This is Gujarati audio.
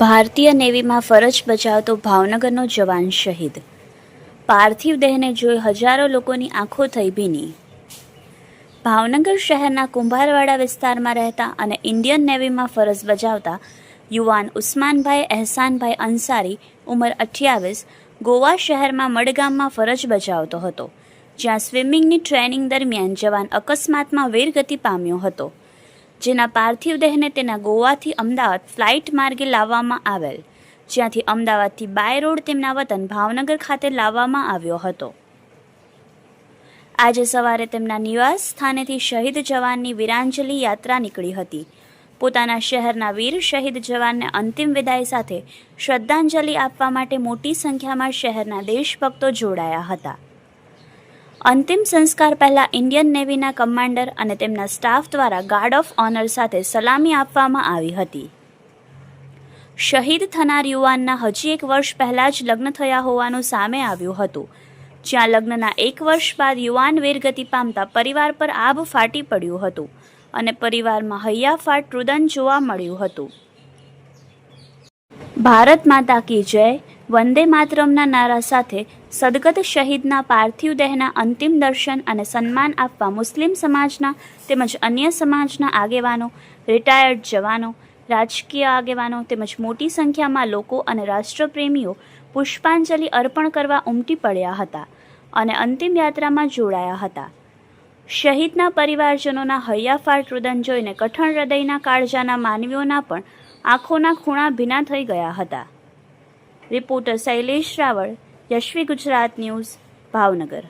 ભારતીય નેવીમાં ફરજ બજાવતો ભાવનગરનો જવાન શહીદ. પાર્થિવ દેહને જોઈ હજારો લોકોની આંખો થઈ ભીની. ભાવનગર શહેરના કુંભારવાડા વિસ્તારમાં રહેતા અને ઇન્ડિયન નેવીમાં ફરજ બજાવતા યુવાન ઉસ્માનભાઈ અહેસાનભાઈ અંસારી ઉંમર અઠ્યાવીસ ગોવા શહેરમાં મડગામમાં ફરજ બજાવતો હતો. જ્યાં સ્વિમિંગની ટ્રેનિંગ દરમિયાન જવાન અકસ્માતમાં વીરગતિ પામ્યો હતો, જેના પાર્થિવ દેહને તેના ગોવાથી અમદાવાદ ફ્લાઇટ માર્ગે લાવવામાં આવેલ, જ્યાંથી અમદાવાદથી બાય રોડ તેમના વતન ભાવનગર ખાતે લાવવામાં આવ્યો હતો. આજે સવારે તેમના નિવાસ સ્થાનેથી શહીદ જવાનની વીરાંજલિ યાત્રા નીકળી હતી. પોતાના શહેરના વીર શહીદ જવાનને અંતિમ વિદાય સાથે શ્રદ્ધાંજલિ આપવા માટે મોટી સંખ્યામાં શહેરના દેશભક્તો જોડાયા હતા. અંતિમ સંસ્કાર પહેલાં ઇન્ડિયન નેવીના કમાન્ડર અને તેમના સ્ટાફ દ્વારા ગાર્ડ ઓફ ઓનર સાથે સલામી આપવામાં આવી હતી. શહીદ થનાર યુવાનના હજી એક વર્ષ પહેલાં જ લગ્ન થયા હોવાનું સામે આવ્યું હતું. જ્યાં લગ્નના એક વર્ષ બાદ યુવાન વીરગતિ પામતા પરિવાર પર આભ ફાટી પડ્યું હતું અને પરિવારમાં હૈયાફાટ રુદન જોવા મળ્યું હતું. ભારત માતા કી જય. વંદે માતરમના નારા સાથે સદગત શહીદના પાર્થિવ દેહના અંતિમ દર્શન અને સન્માન આપવા મુસ્લિમ સમાજના તેમજ અન્ય સમાજના આગેવાનો રિટાયર્ડ જવાનો, રાજકીય આગેવાનો તેમજ મોટી સંખ્યામાં લોકો અને રાષ્ટ્રપ્રેમીઓ પુષ્પાંજલિ અર્પણ કરવા ઉમટી પડ્યા હતા અને અંતિમ યાત્રામાં જોડાયા હતા. શહીદના પરિવારજનોના હૈયાફાટ રુદન જોઈને કઠણ હૃદયના કાળજાના માનવીઓના પણ આંખોના ખૂણા ભીના થઈ ગયા હતા. Reporter Shailesh Raval Yashvi Gujarat news Bhavnagar.